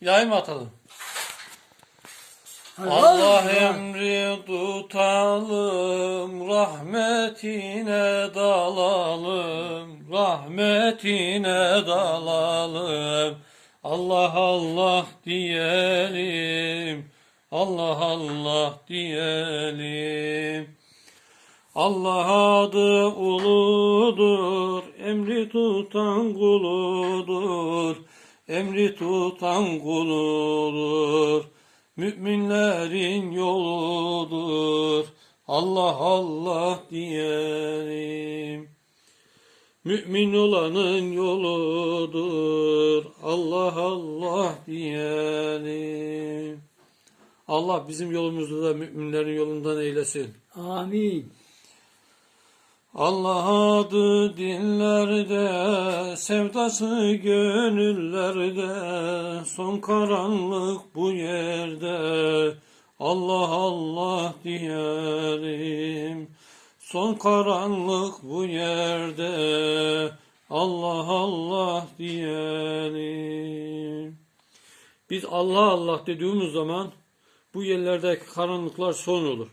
İlahi mi atalım? Allah emri tutalım, rahmetine dalalım, rahmetine dalalım. Allah Allah diyelim, Allah Allah diyelim. Allah adı uludur, emri tutan kuludur, emri tutan kuludur. Müminlerin yoludur, Allah Allah diyelim. Mümin olanın yoludur, Allah Allah diyelim. Allah bizim yolumuzu da müminlerin yolundan eylesin. Amin. Allah adı dillerde, sevdası gönüllerde, son karanlık bu yerde. Allah Allah diyelim, son karanlık bu yerde. Allah Allah diyelim. Biz Allah Allah dediğimiz zaman bu yerlerdeki karanlıklar son olur.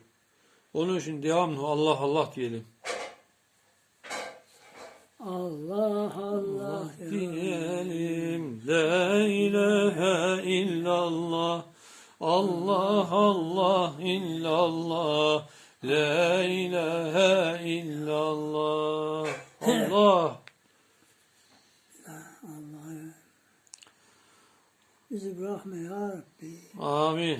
Onun için devamlı Allah Allah diyelim. Allah Allah. diyelim La ilahe illallah Allah Allah illallah La ilahe illallah Allah Allah'ım. Bizi bırakma ya Rabbi. Amin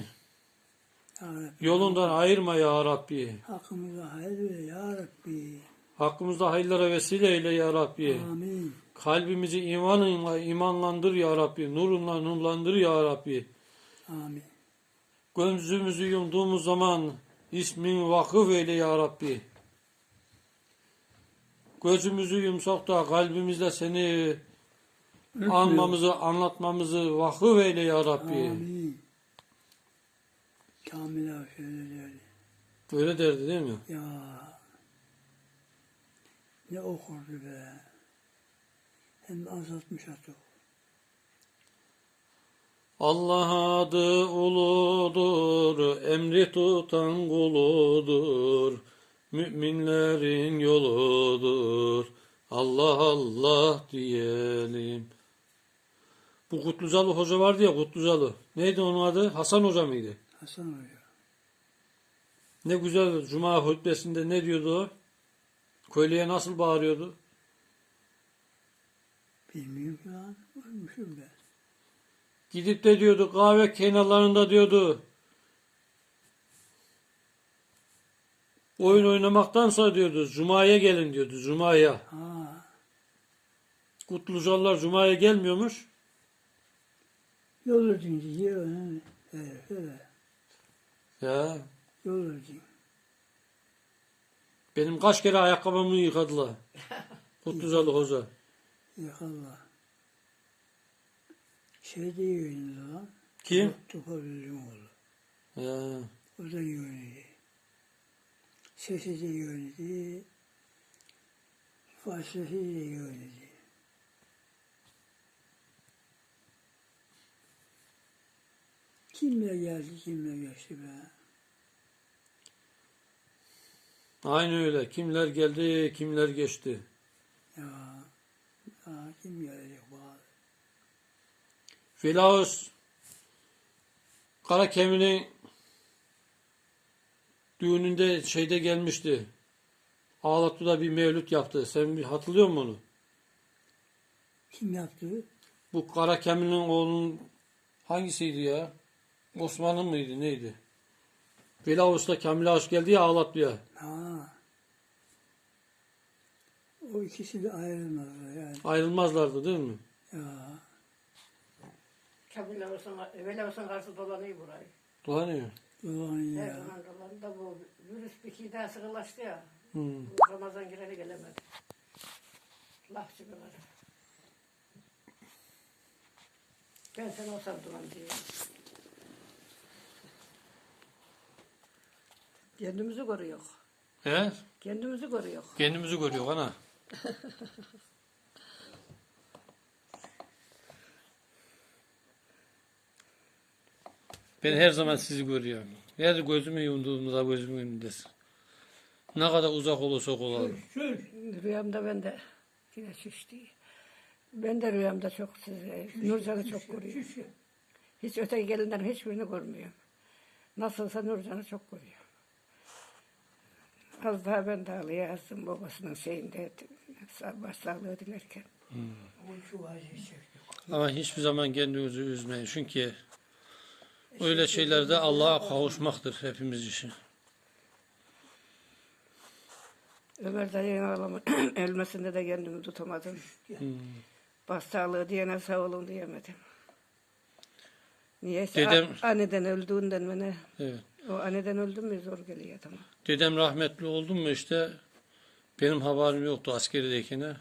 Ya Rabbi. Yolundan ayırma ya Rabbi Hakkımıza hayır ver ya Rabbi. Hakkımızda hayırlara vesile eyle ya Rabbi Amin. Kalbimizi imanınla imanlandır ya Rabbi Nurunla nurlandır ya Rabbi Amin. Gözümüzü yumduğumuz zaman ismin vakıf eyle ya Rabbi. Gözümüzü yumsak da kalbimizle seni anmamızı, anlatmamızı vakıf eyle ya Rabbi. Amin. Kamil. Böyle derdi değil mi? Ya ne okurdu be. Hem azaltmış atık. Allah adı uludur, emri tutan kuludur. Müminlerin yoludur. Allah Allah diyelim. Bu Kutlucalı hoca vardı ya Kutlucalı. Neydi onun adı? Hasan hoca mıydı? Hasan Hoca. Ne güzel Cuma hutbesinde ne diyordu o? Köylüye nasıl bağırıyordu? Bilmiyorum ki lan. Ölmüşüm ben. Gidip de diyordu kahve kenarlarında diyordu. Oyun oynamaktansa diyordu Cuma'ya gelin diyordu Cuma'ya. Ha. Kutlucalılar Cuma'ya gelmiyormuş. Yol ödünce yiyor. he. Evet, evet. Ya Yol ödün. Benim kaç kere ayakkabımı yıkadılar. Kutlucalı hoca. Yakallah. Şey de yiyordu lan. Kim? Topal Özüm oğlu. Ya, O da yiyordu. Sesi de yiyordu. Felsefesi de yiyordu. Kimler geldi, kimler geçti be. Aynı öyle. Kimler geldi, kimler geçti. Ya, ya kim gelecek bari? Filaus Karakemi'nin düğününde şeyde gelmişti. Ağlatlı'da bir mevlüt yaptı. Sen bir hatırlıyor musun onu? Kim yaptı? Bu Karakemi'nin oğlunun hangisiydi ya? Osman'ın mıydı neydi? Filaus'ta Kamil Ağaç geldi ya Ağlatlı'ya. Ha. O ikisi de ayrılmazlar yani. Ayrılmazlardı değil mi? Ya. Kamil olsun, evvel olsun karşı dolanıyor burayı. Dolanıyor. Dolan Her ya. zaman dolandı bu virüs bir iki daha sıkılaştı ya. Hmm. Bu Ramazan gireli gelemedi. Laf çıkıları. Ben sen olsam duman diyor. Kendimizi görüyor. He? Kendimizi görüyor. Kendimizi görüyor ana. Ben her zaman sizi görüyorum. Her gözümü yumduğumda gözümün önündesin. Ne kadar uzak olursa olalım. Rüyamda ben de yine şişti. Ben de rüyamda çok sizi, Nurcan'ı çok görüyorum. Hiç öteki gelinlerin hiçbirini görmüyorum. Nasılsa Nurcan'ı çok görüyorum. Az daha ben de ağlaya yazdım babasının şeyinde başsağlığı dilerken. Ama hiçbir zaman kendinizi üzmeyin. Çünkü öyle şeylerde Allah'a kavuşmaktır hepimiz için. Ömer dayının ağlamı ölmesinde de kendimi tutamadım. Başsağlığı diyene sağ olun diyemedim. Niyeyse Dedem- anneden öldüğünden bana Evet. O anneden öldüm mü zor geliyor tamam. Dedem rahmetli oldu mu işte benim haberim yoktu askeridekine.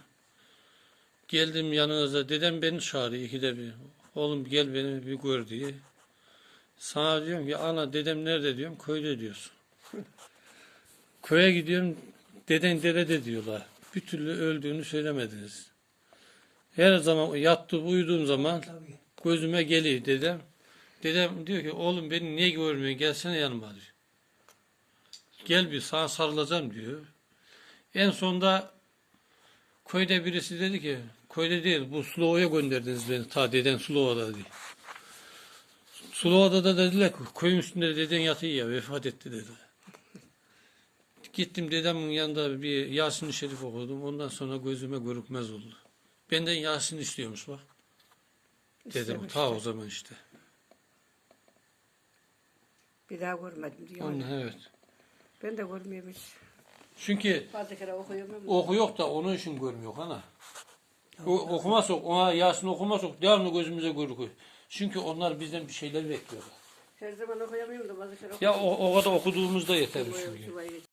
Geldim yanınıza dedem beni çağırıyor ikide bir. Oğlum gel beni bir gör diye. Sana diyorum ki ana dedem nerede diyorum köyde diyorsun. Köye gidiyorum deden derede diyorlar. Bir türlü öldüğünü söylemediniz. Her zaman yattım uyuduğum zaman gözüme geliyor dedem. Dedem diyor ki oğlum beni niye görmüyorsun gelsene yanıma diyor. Gel bir sana sarılacağım diyor. En sonunda köyde birisi dedi ki köyde değil bu Sulova'ya gönderdiniz beni ta deden Sulova'da diye. Sulova'da da dediler ki köyün üstünde deden yatıyor ya vefat etti dedi. Gittim dedemin yanında bir Yasin-i Şerif okudum. Ondan sonra gözüme görükmez oldu. Benden Yasin istiyormuş bak. Dedim ta o zaman işte. Bir daha görmedim diyor. Ondan, evet. Ben de görmüyorum hiç. Çünkü Bazı kere okuyorum Oku yok da onun için görmüyor ana. O, okumaz ok, ona Yasin okumaz ok, devamlı gözümüze görüküyor. Çünkü onlar bizden bir şeyler bekliyorlar. her zaman okuyamıyorum da bazı kere Ya okuyorum. o, o kadar okuduğumuzda yeter çünkü.